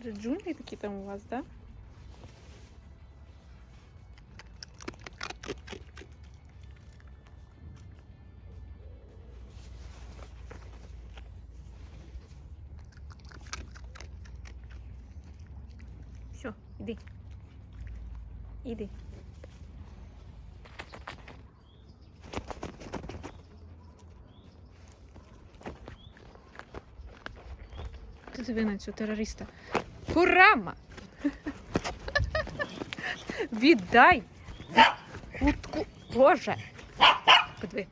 Вже Джунглі такі там у вас, так? Да? Все, іди. Іди. Ти диви цього терориста. Курама! Віддай! Утку! Боже! Подиви.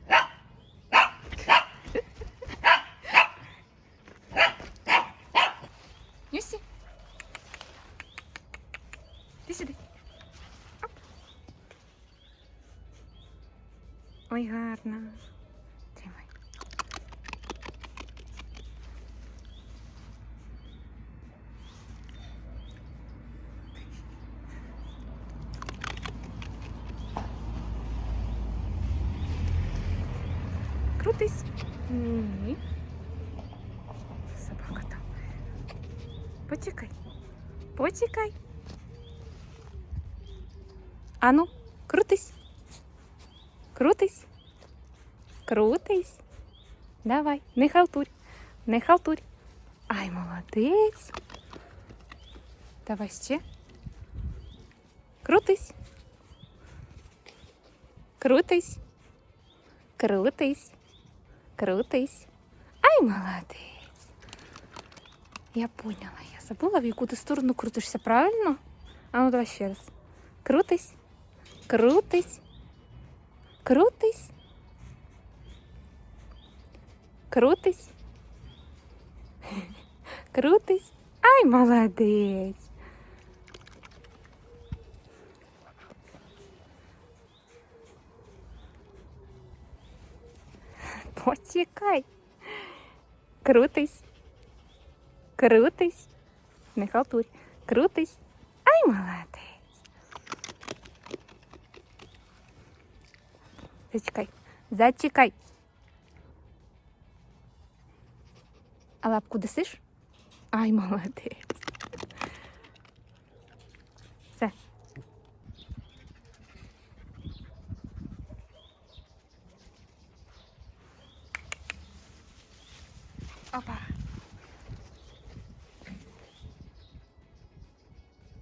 Нюсі. Ти сюди. Оп. Ой, гарно. Тримай. Крутись. Ні. Собака там. Почекай. Почекай. Ану, крутись. Крутись. Крутись. Давай, не халтурь. Не халтурь. Ай, молодець. Давай ще. Крутись. Крутись. Крутись. Крутись. Ай, молодець. Я поняла, я забула, в яку ти сторону крутишся, правильно? А ну давай ще раз. Крутись. Крутись. Крутись. Крутись. Крутись. Ай, молодець. Почекай. Крутись. Крутись. Не халтурь. Крутись. Ай, молодець. Зачекай. Зачекай. А лапку десиш? Ай, молодець. Опа.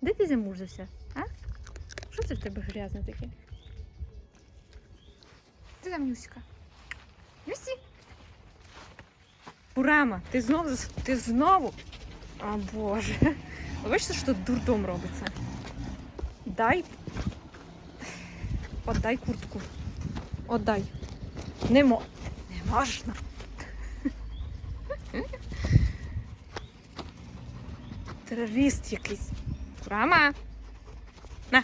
Де ти замурзався? А? Що це в тебе грязне таке? Ти там Нюська? Нюсі? Бурама, ти знову зас- ти знову. О Боже. Бачите, що тут дурдом робиться? Дай. Отдай куртку. Отдай. Не мо. Не можна. Терорист якийсь. Бурама. На.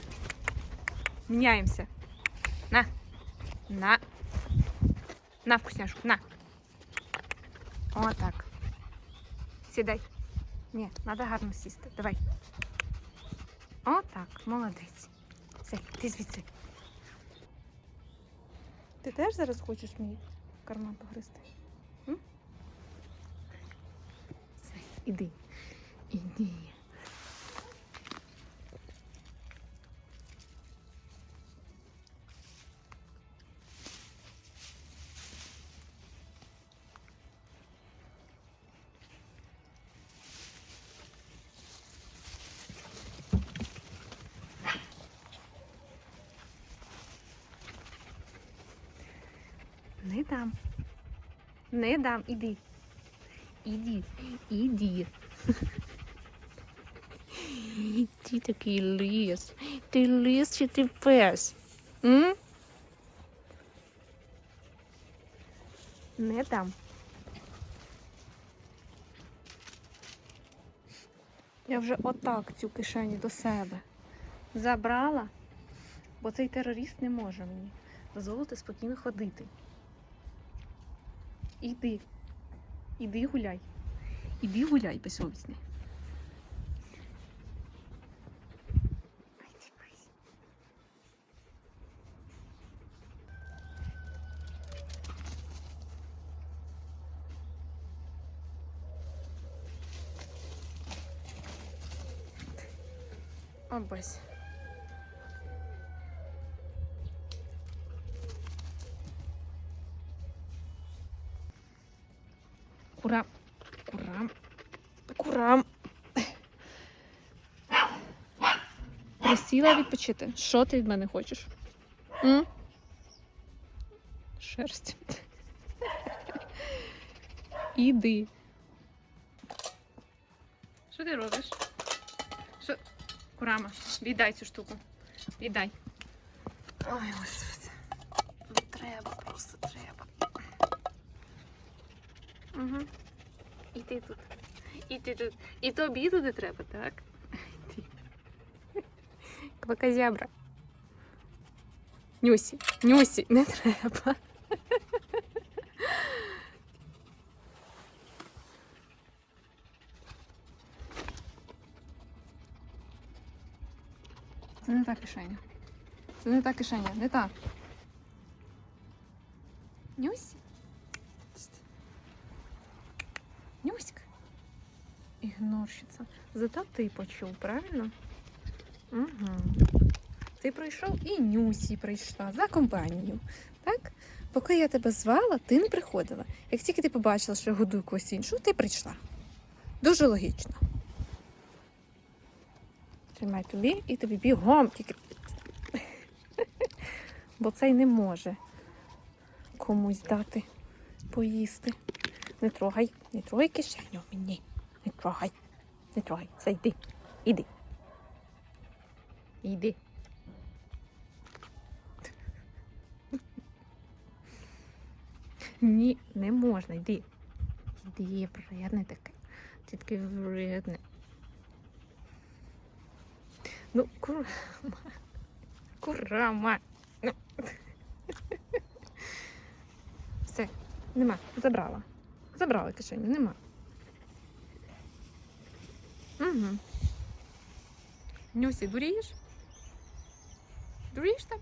Міняємося. На. На. На вкусняшку. На. Отак. Сідай. Ні, треба гарно сісти. Давай. Отак, молодець. Все, ти звідси. Ти теж зараз хочеш мій карман погризти? М? Все, іди. Іди. Не дам. Не дам. Іди. Іди. Іди. Ти такий ліс. Ти ліс чи ти пес? М? Не дам. Я вже отак цю кишеню до себе забрала, бо цей терорист не може мені дозволити спокійно ходити. Іди. Іди гуляй. Іди гуляй, безсовісний. Обась. Курам. Присіла відпочити. Що ти від мене хочеш? М? Шерсть. Іди. Що ти робиш? Що? Курама, віддай цю штуку. Віддай. Ой, господи. Ну, Треба, просто треба. Угу. І ти тут. І ти тут. І тобі туди треба, так? Ти. Квакозябра. Нюсі, Нюсі, не треба. Це не та кишеня. Це не та кишеня, не та. Нюсь. Нюська. Ігнорщиця. Зато ти почув, правильно? Угу. Ти прийшов і Нюсі прийшла за компанію. Так? Поки я тебе звала, ти не приходила. Як тільки ти побачила, що я годую когось іншого, ти прийшла. Дуже логічно. Тримай тобі і тобі бігом тільки. Бо цей не може комусь дати поїсти. Не трогай, не трогай кишеню мені. Не трогай. Не трогай. Зайди. Іди. Іди. Ні, не можна, йди. Йди, вредне таке. Ти такий вредне. Ну, курама. Курама. Ну. Все, нема. Забрала. Забрала кишеню, нема. Угу. Нюсі, дурієш? Дурієш там?